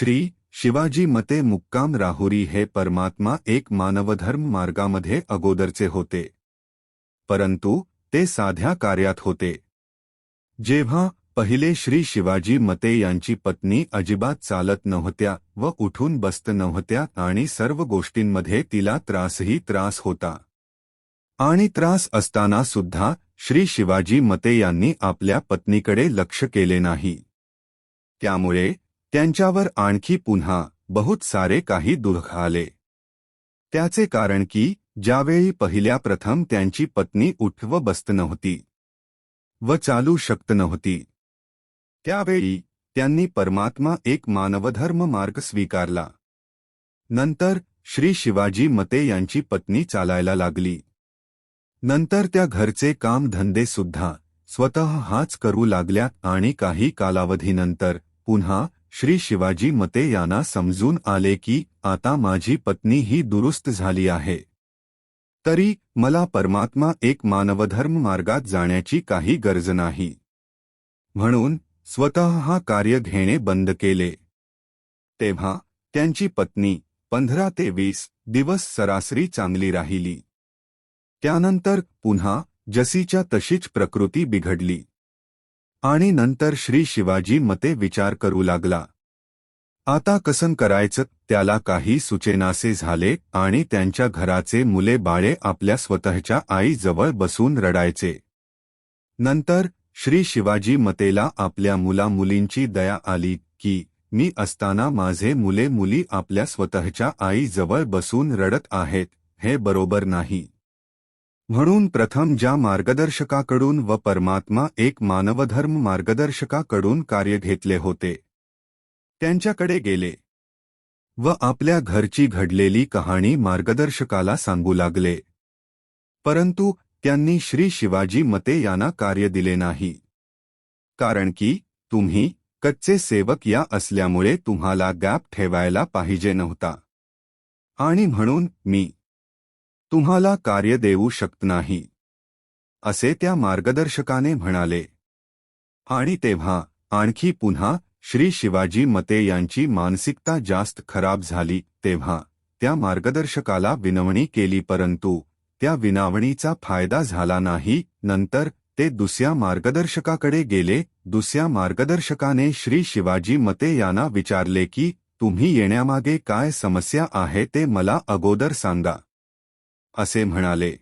श्री शिवाजी मते मुक्काम राहुरी हे परमात्मा एक मानवधर्म मार्गामध्ये अगोदरचे होते. परंतु ते साध्या कार्यात होते. जेव्हा पहिले श्री शिवाजी मते यांची पत्नी अजिबात चालत नव्हत्या व उठून बसत नव्हत्या आणि सर्व गोष्टींमध्ये तिला त्रासही त्रास होता. आणि त्रास असताना सुद्धा श्री शिवाजी मते यांनी आपल्या पत्नीकडे लक्ष केले नाही. त्यामुळे त्यांच्यावर आणखी पुन्हा बहुत सारे काही दुःख आले त्याचे कारण की ज्यावेळी पहिल्या प्रथम त्यांची पत्नी उठ व बसत नव्हती व चालू शकत नव्हती त्यावेळी त्यांनी परमात्मा एक मानवधर्म मार्ग स्वीकारला. नंतर श्री शिवाजी मते यांची पत्नी चालायला लागली. नंतर त्या घरचे काम धंदे सुद्धा स्वतः हाच करू लागल्या आणि काही कालावधीनंतर पुन्हा श्री शिवाजी मते यांना समजून आले की आता माझी पत्नी ही दुरुस्त झाली आहे. तरी मला परमात्मा एक मानवधर्म मार्गात जाण्याची काही गरज नाही. म्हणून स्वतः हा कार्य घेणे बंद केले. तेव्हा त्यांची पत्नी पंधरा ते वीस दिवस सरासरी चांगली राहिली. त्यानंतर पुन्हा जसीच्या तशीच प्रकृती बिघडली. आणि नंतर श्री शिवाजी मते विचार करू लागला. आता कसन करायचं? त्याला काही सुचेनासे झाले आणि त्यांच्या घराचे मुले बाळे आपल्या स्वतःच्या आईजवळ बसून रडायचे. नंतर श्री शिवाजी मतेला आपल्या मुला मुलींची दया आली की मी असताना माझे मुले मुली आपल्या स्वतःच्या आईजवळ बसून रडत आहेत हे बरोबर नाही. म्हणून प्रथम ज्या मार्गदर्शकाकडून व परमात्मा एक मानवधर्म मार्गदर्शकाकडून कार्य घेतले होते त्यांच्याकडे गेले व आपल्या घरची घडलेली कहाणी मार्गदर्शकाला सांगू लागले. परंतु त्यांनी श्री शिवाजी मते यांना कार्य दिले नाही. कारण की तुम्ही कच्चे सेवक या असल्यामुळे तुम्हाला गॅप ठेवायला पाहिजे नव्हता. आणि म्हणून मी तुम्हाला कार्य देऊ शकत नाही. असे त्या मार्गदर्शकाने म्हणाले. आणि तेव्हा आणखी पुन्हा श्री शिवाजी मते यांची मानसिकता जास्त खराब झाली तेव्हा त्या मार्गदर्शकाला विनवणी केली परंतु त्या विनावणीचा फायदा झाला नाही नंतर ते दुसऱ्या मार्गदर्शकाकडे गेले दुसऱ्या मार्गदर्शकाने श्री शिवाजी मते यांना विचारले की तुम्ही येण्यामागे काय समस्या आहे ते मला अगोदर सांगा. असे म्हणाले.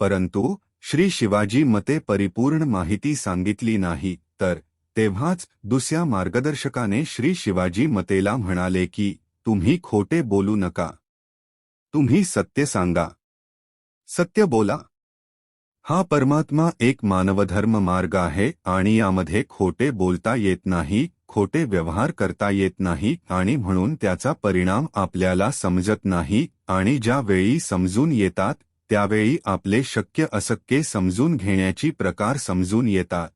परंतु श्री शिवाजी मते परिपूर्ण माहिती सांगितली नाही तर तेव्हाच दुसऱ्या मार्गदर्शकाने श्री शिवाजी मतेला म्हणाले की तुम्ही खोटे बोलू नका. तुम्ही सत्य सांगा. सत्य बोला. हा परमात्मा एक मानवधर्म मार्ग आहे आणि यामध्ये खोटे बोलता येत नाही खोटे व्यवहार करता येत नाही आणि म्हणून त्याचा परिणाम आपल्याला समजत नाही आणि ज्या वेळी समजून येतात त्यावेळी आपले शक्य असक्के समजून घेण्याची प्रकार समजून येतात.